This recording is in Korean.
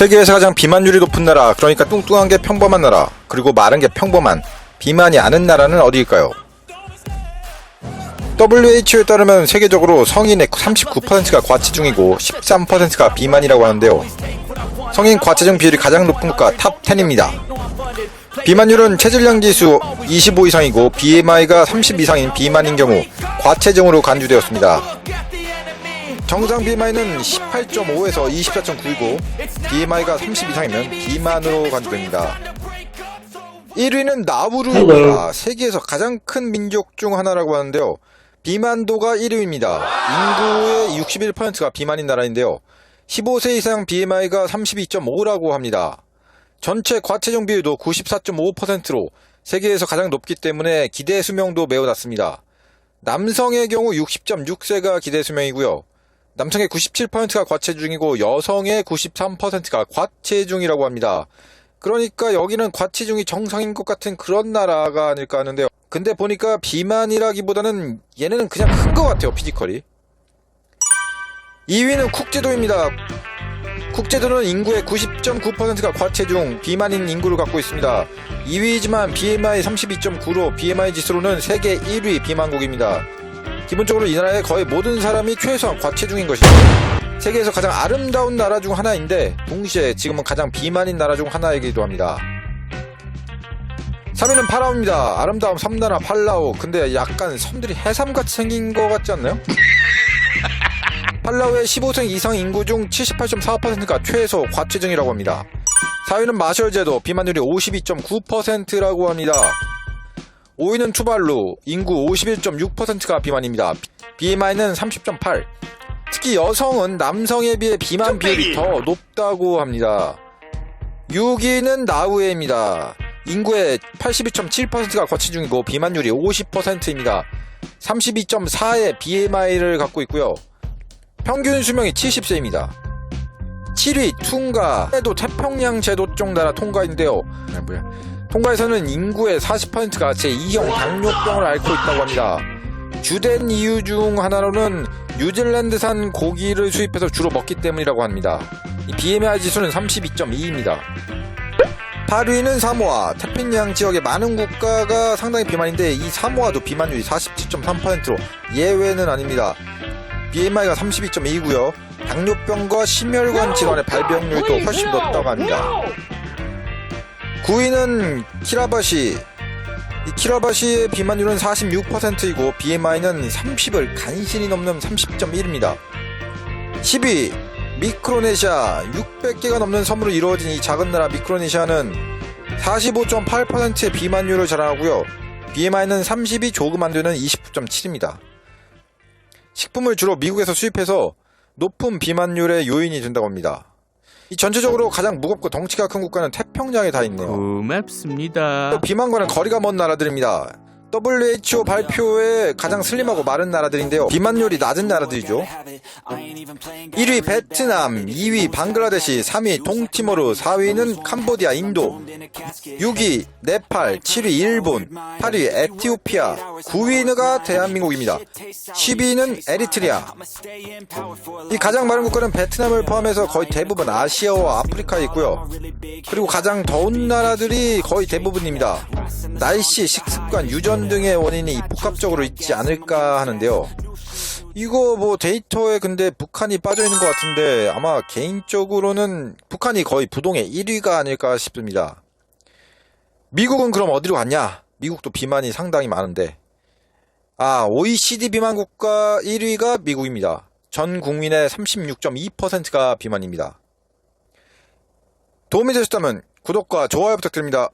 세계에서 가장 비만율이 높은 나라, 그러니까 뚱뚱한 게 평범한 나라, 그리고 마른 게 평범한, 비만이 않은 나라는 어디일까요? WHO에 따르면 세계적으로 성인의 39%가 과체 중이고 13%가 비만이라고 하는데요. 성인 과체중 비율이 가장 높은 국가 탑 10입니다. 비만율은 체질량 지수 25 이상이고 BMI가 30 이상인 비만인 경우 과체중으로 간주되었습니다. 정상 BMI는 18.5에서 24.9이고 BMI가 30 이상이면 비만으로 간주됩니다. 1위는 나우루입니다. 세계에서 가장 큰 민족 중 하나라고 하는데요. 비만도가 1위입니다. 인구의 61%가 비만인 나라인데요. 15세 이상 BMI가 32.5라고 합니다. 전체 과체중 비율도 94.5%로 세계에서 가장 높기 때문에 기대 수명도 매우 낮습니다. 남성의 경우 60.6세가 기대 수명이고요. 남성의 97%가 과체중이고 여성의 93%가 과체중이라고 합니다. 그러니까 여기는 과체중이 정상인 것 같은 그런 나라가 아닐까 하는데요. 근데 보니까 비만이라기보다는 얘네는 그냥 큰 것 같아요, 피지컬이. 2위는 국제도입니다. 국제도는 인구의 90.9%가 과체중, 비만인 인구를 갖고 있습니다. 2위이지만 BMI 32.9로 BMI 지수로는 세계 1위 비만국입니다. 기본적으로 이 나라의 거의 모든 사람이 최소한 과체중인 것이죠. 세계에서 가장 아름다운 나라 중 하나인데 동시에 지금은 가장 비만인 나라 중 하나이기도 합니다. 3위는 팔라우입니다. 아름다운 섬나라 팔라우. 근데 약간 섬들이 해삼같이 생긴 것 같지 않나요? 팔라우의 15세 이상 인구 중 78.45%가 최소 과체중이라고 합니다. 4위는 마셜 제도 비만율이 52.9%라고 합니다. 5위는 투발루 인구 51.6%가 비만입니다. BMI는 30.8. 특히 여성은 남성에 비해 비만 비율이 더 높다고 합니다. 6위는 나우에입니다. 인구의 82.7%가 과체중이고 비만율이 50%입니다. 32.4의 BMI를 갖고 있고요. 평균 수명이 70세입니다. 7위 퉁가 에도 태평양 제도 쪽 나라 통가인데요. 아, 뭐야. 통가에서는 인구의 40%가 제2형 당뇨병을 앓고 있다고 합니다. 주된 이유 중 하나로는 뉴질랜드산 고기를 수입해서 주로 먹기 때문이라고 합니다. 이 BMI 지수는 32.2입니다. 8위는 사모아. 태평양 지역의 많은 국가가 상당히 비만인데 이 사모아도 비만율이 47.3%로 예외는 아닙니다. BMI가 32.2고요. 당뇨병과 심혈관 질환의 발병률도 훨씬 높다고 합니다. 9위는 키라바시. 이 키라바시의 비만율은 46%이고 BMI는 30을 간신히 넘는 30.1입니다. 10위 미크로네시아 600개가 넘는 섬으로 이루어진 이 작은 나라 미크로네시아는 45.8%의 비만율을 자랑하고요. BMI는 30이 조금 안 되는 29.7입니다. 식품을 주로 미국에서 수입해서 높은 비만율의 요인이 된다고 합니다. 이 전체적으로 가장 무겁고 덩치가 큰 국가는 태평양에 다 있네요. 고맙습니다. 또 비만과는 거리가 먼 나라들입니다. WHO 발표에 가장 슬림하고 마른 나라들인데요. 비만율이 낮은 나라들이죠. 1위 베트남, 2위 방글라데시, 3위 동티모르, 4위는 캄보디아, 인도, 6위 네팔, 7위 일본, 8위 에티오피아, 9위가 대한민국입니다. 10위는 에리트리아. 이 가장 마른 국가는 베트남을 포함해서 거의 대부분 아시아와 아프리카에 있고요. 그리고 가장 더운 나라들이 거의 대부분입니다. 날씨, 식습관, 유전 등의 원인이 복합적으로 있지 않을까 하는데요. 이거 뭐 데이터에 근데 북한이 빠져 있는 것 같은데 아마 개인적으로는 북한이 거의 부동의 1위가 아닐까 싶습니다. 미국은 그럼 어디로 갔냐? 미국도 비만이 상당히 많은데. 아, OECD 비만 국가 1위가 미국입니다. 전 국민의 36.2%가 비만입니다. 도움이 되셨다면 구독과 좋아요 부탁드립니다.